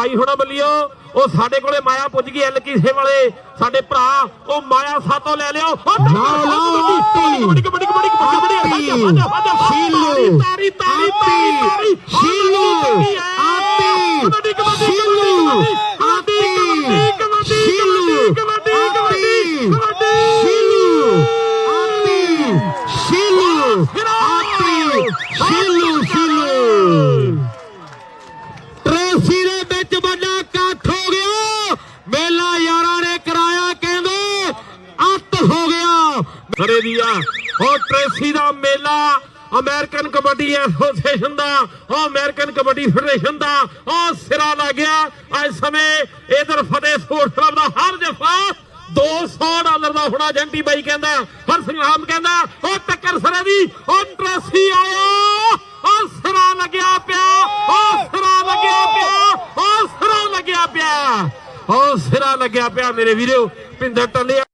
ਬਾਈ ਹੋਣਾ ਬੱਲਿਓ। ਉਹ ਸਾਡੇ ਕੋਲੇ ਮਾਇਆ ਪੁੱਜ ਗਈ ਐਲ ਕੀਸੇ ਵਾਲੇ। ਸਾਡੇ ਭਰਾ ਉਹ ਮਾਇਆ ਸਾਤੋਂ ਲੈ ਲਿਓ। ਕਬੱਡੀ ਕਬੱਡੀ ਕਬੱਡੀ ਕਬੱਡੀ ਆਤੀ। ਸ਼ੀਲੂ ਤਾਰੀ ਤਾਰੀ ਤਾਰੀ ਤਾਰੀ ਸ਼ੀਲੂ ਆਤੀ ਕਬੱਡੀ ਕਬੱਡੀ ਸ਼ੀਲੂ ਕਬੱਡੀ ਆਤੀ ਕਬੱਡੀ ਸ਼ੀਲੂ ਕਬੱਡੀ ਆਤੀ ਕਬੱਡੀ ਸ਼ੀਲੂ ਆਤੀ ਸ਼ੀਲੂ ਆਤੀ ਸ਼ੀਲੂ ਸ਼ੀਲੂ ਟ੍ਰੇਸੀ ਦੇ ਵਿੱਚ ਵੱਡਾ ਇਕੱਠ ਹੋ ਗਿਆ ਮੇਲਾ ਯਾਰਾਂ ਨੇ ਕਰਾਇਆ, ਕਹਿੰਦੇ ਅੱਤ ਹੋ ਗਿਆ। ਖੜੇ ਦੀ ਉਹ ਟ੍ਰੇਸੀ ਦਾ ਮੇਲਾ, ਅਮਰੀਕਨ ਕਬੱਡੀ ਐਸੋਸੀਏਸ਼ਨ ਦਾ, ਉਹ ਅਮਰੀਕਨ ਕਬੱਡੀ ਫੈਡਰੇਸ਼ਨ ਦਾ, ਉਹ ਸਿਰਾ ਲੱਗ ਗਿਆ। ਅੱਜ ਸਮੇਂ ਇਧਰ ਫਤਿਹ ਸਪੋਰਟਸ ਕਲੱਬ ਦਾ ਹਰ ਜਫਾ 200 ਡਾਲਰ ਦਾ ਹੋਣਾ ਜੰਟੀ ਬਾਈ ਕਹਿੰਦਾ ਹਰ ਸੰਗਰਾਮ ਕਹਿੰਦਾ, ਉਹ ਟੱਕਰ ਸਰੇ ਦੀ, ਉਹ ਟ੍ਰੇਸੀ ਆਇਆ ਉਹ ਸਿਰਾ ਲੱਗਿਆ ਪਿਆ ਉਹ ਸਿਰਾ ਲੱਗਿਆ ਪਿਆ ਸਿਰਾ ਲੱਗਿਆ ਪਿਆ ਮੇਰੇ ਵੀਰੋ ਭਿੰਦਰ ਟੱਲੇ